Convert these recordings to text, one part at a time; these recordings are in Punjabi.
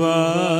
Jehovah.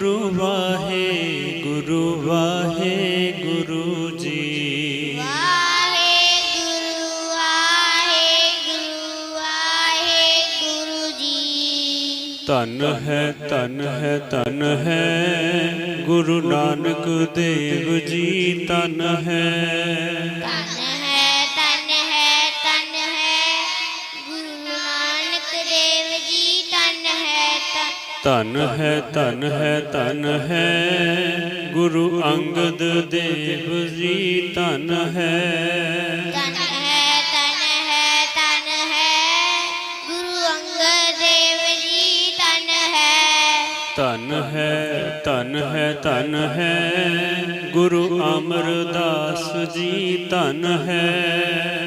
ਨਾਮ ਸਤਨਾਮ ਸਤਨਾਮ ਜੀ। ਵਾਹਿਗੁਰੂ ਵਾਹਿਗੁਰੂ ਵਾਹਿਗੁਰੂ ਜੀ ਵਾਹਿਗੁਰੂ ਵਾਹਿਗੁਰੂ ਵਾਹਿਗੁਰੂ ਜੀ। ਧਨ ਹੈ ਧਨ ਹੈ ਧਨ ਹੈ ਗੁਰੂ ਨਾਨਕ ਦੇਵ ਜੀ ਧਨ ਹੈ। ਤਨ ਧਨ ਹੈ ਧਨ ਹੈ ਧਨ ਹੈ। ਗੁਰੂ ਅੰਗਦ ਦੇਵ ਜੀ ਧਨ ਹੈ। ਤਨ ਹੈ ਤਨ ਹੈ ਤਨ ਹੈ। ਗੁਰੂ ਅੰਗਦ ਦੇਵ ਜੀ ਤਨ ਹੈ। ਧਨ ਹੈ ਧਨ ਹੈ ਧਨ ਹੈ। ਗੁਰੂ ਅਮਰਦਾਸ ਜੀ ਧਨ ਹੈ।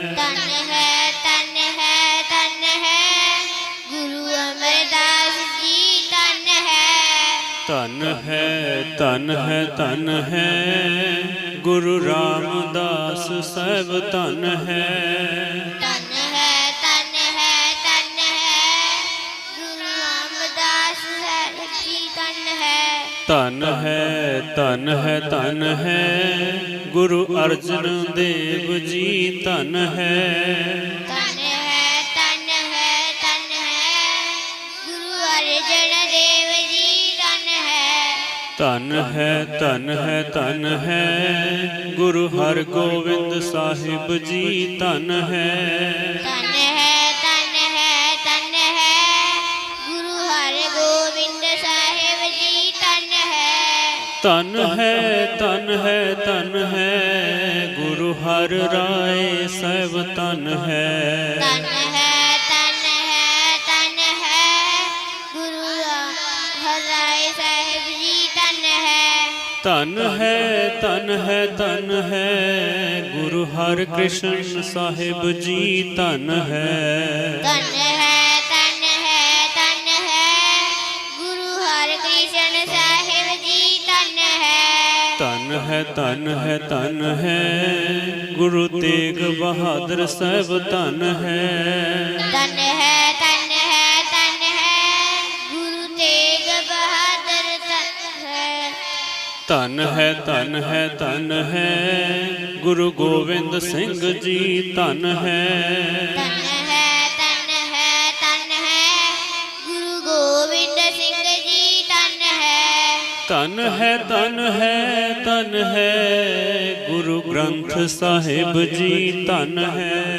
ਧਨ ਹੈ ਧਨ ਹੈ ਧਨ ਹੈ। ਗੁਰੂ ਰਾਮਦਾਸ ਸਾਹਿਬ ਧਨ ਹੈ। ਤਨ ਹੈ ਤਨ ਹੈ ਤਨ ਹੈ। ਗੁਰੂ ਰਾਮਦਾਸ ਜੀ ਤਨ ਹੈ। ਧਨ ਹੈ ਧਨ ਹੈ ਧਨ ਹੈ। ਗੁਰੂ ਅਰਜਨ ਦੇਵ ਜੀ ਧਨ ਹੈ। ਧਨ ਹੈ ਧਨ ਹੈ ਧਨ ਹੈ। ਗੁਰੂ ਹਰਗੋਬਿੰਦ ਸਾਹਿਬ ਜੀ ਧਨ ਹੈ। ਤਨ ਹੈ ਤਨ ਹੈ ਤਨ ਹੈ। ਗੁਰੂ ਹਰਗੋਬਿੰਦ ਸਾਹਿਬ ਜੀ ਤਨ ਹੈ। ਧਨ ਹੈ ਧਨ ਹੈ ਧਨ ਹੈ। ਗੁਰੂ ਹਰ ਰਾਏ ਸਾਹਿਬ ਧਨ ਹੈ। ਤਨ ਧਨ ਹੈ ਧਨ ਹੈ ਧਨ ਹੈ। ਗੁਰੂ ਹਰ ਕ੍ਰਿਸ਼ਨ ਸਾਹਿਬ ਜੀ ਧਨ ਹੈ। ਤਨ ਹੈ ਤਨ ਹੈ ਤਨ ਹੈ। ਗੁਰੂ ਹਰਕ੍ਰਿਸ਼ਨ ਸਾਹਿਬ ਜੀ ਤਨ ਹੈ। ਧਨ ਹੈ ਧਨ ਹੈ ਧਨ ਹੈ। ਗੁਰੂ ਤੇਗ ਬਹਾਦਰ ਸਾਹਿਬ ਧਨ ਹੈ। ਧਨ ਹੈ ਧਨ ਹੈ ਧਨ ਹੈ। ਗੁਰੂ ਗੋਬਿੰਦ ਸਿੰਘ ਜੀ ਧਨ ਹੈ। ਤਨ ਹੈ ਤਨ ਹੈ ਤਨ ਹੈ। ਗੁਰੂ ਗੋਬਿੰਦ ਸਿੰਘ ਜੀ ਤਨ ਹੈ। ਧਨ ਹੈ ਧਨ ਹੈ ਧਨ ਹੈ। ਗੁਰੂ ਗ੍ਰੰਥ ਸਾਹਿਬ ਜੀ ਧਨ ਹੈ।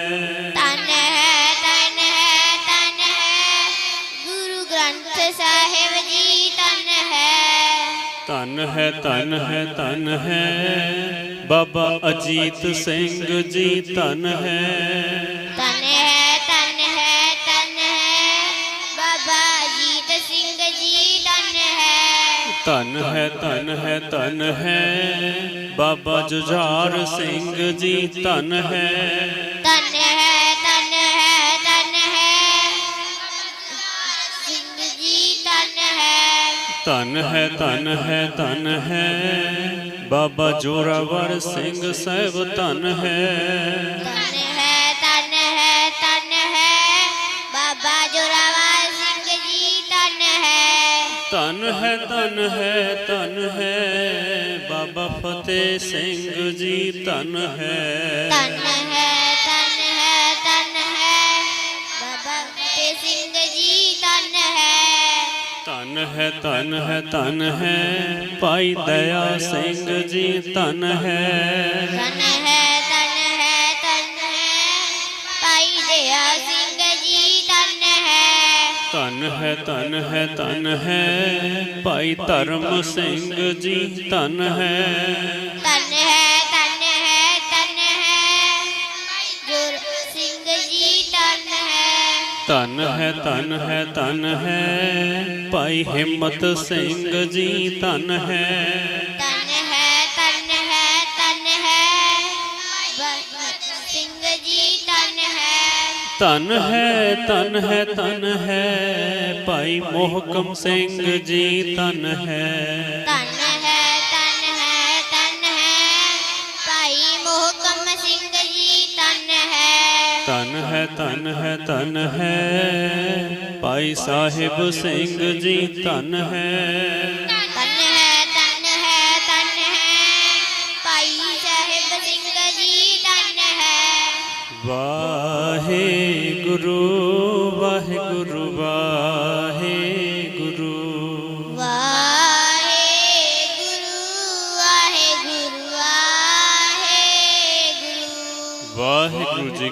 ਧਨ ਹੈ ਧਨ ਹੈ ਧਨ ਹੈ। ਬਾਬਾ ਅਜੀਤ ਸਿੰਘ ਜੀ ਧਨ ਹੈ। ਤਨ ਹੈ ਤਨ ਹੈ ਤਨ ਹੈ। ਬਾਬਾ ਅਜੀਤ ਸਿੰਘ ਜੀ ਤਨ ਹੈ। ਧਨ ਹੈ ਧਨ ਹੈ ਧਨ ਹੈ। ਬਾਬਾ ਜੁਝਾਰ ਸਿੰਘ ਜੀ ਧਨ ਹੈ। ਧਨ ਹੈ ਧਨ ਹੈ ਧਨ ਹੈ ਬਾਬਾ ਜੋਰਾਵਰ ਸਿੰਘ ਸਾਹਿਬ ਧਨ ਹੈ ਤਨ ਹੈ ਤਨ ਹੈ ਤਨ ਹੈ ਬਾਬਾ ਜੋਰਾਵਰ ਸਿੰਘ ਜੀ ਤਨ ਹੈ ਧਨ ਹੈ ਧਨ ਹੈ ਧਨ ਹੈ ਬਾਬਾ ਫਤਿਹ ਸਿੰਘ ਜੀ ਧਨ ਹੈ ਤਨ ਹੈ ਤਨ ਹੈ ਤਨ ਹੈ ਬਾਬਾ ਫਤਿਹ ਸਿੰਘ ਜੀ ਤਨ ਹੈ ਧਨ ਹੈ ਧਨ ਹੈ ਧਨ ਹੈ ਭਾਈ ਦਇਆ ਸਿੰਘ ਜੀ ਧਨ ਹੈ ਤਨ ਹੈ ਤਨ ਹੈ ਤਨ ਹੈ ਭਾਈ ਦਇਆ ਸਿੰਘ ਜੀ ਤਨ ਹੈ ਧਨ ਹੈ ਧਨ ਹੈ ਧਨ ਹੈ ਭਾਈ ਧਰਮ ਸਿੰਘ ਜੀ ਧਨ ਹੈ ਤਨ ਹੈ ਤਨ ਹੈ ਤਨ ਹੈ ਗੁਰ ਸਿੰਘ ਜੀ ਤਨ ਹੈ ਧਨ ਹੈ ਧਨ ਹੈ ਧਨ ਹੈ ਭਾਈ ਹਿੰਮਤ ਸਿੰਘ ਜੀ ਧਨ ਹੈ। ਤਨ ਹੈ ਤਨ ਹੈ ਤਨ ਹੈ। ਭਗਤ ਸਿੰਘ ਜੀ ਤਨ ਹੈ। ਧਨ ਹੈ ਧਨ ਹੈ ਧਨ ਹੈ। ਭਾਈ ਮੋਹਕਮ ਸਿੰਘ ਜੀ ਧਨ ਹੈ। ਤਨ ਹੈ ਹੈ ਧਨ ਹੈ। ਧਨ ਹੈ। ਭਾਈ ਸਾਹਿਬ ਸਿੰਘ ਜੀ ਧਨ ਹੈ। ਤਨ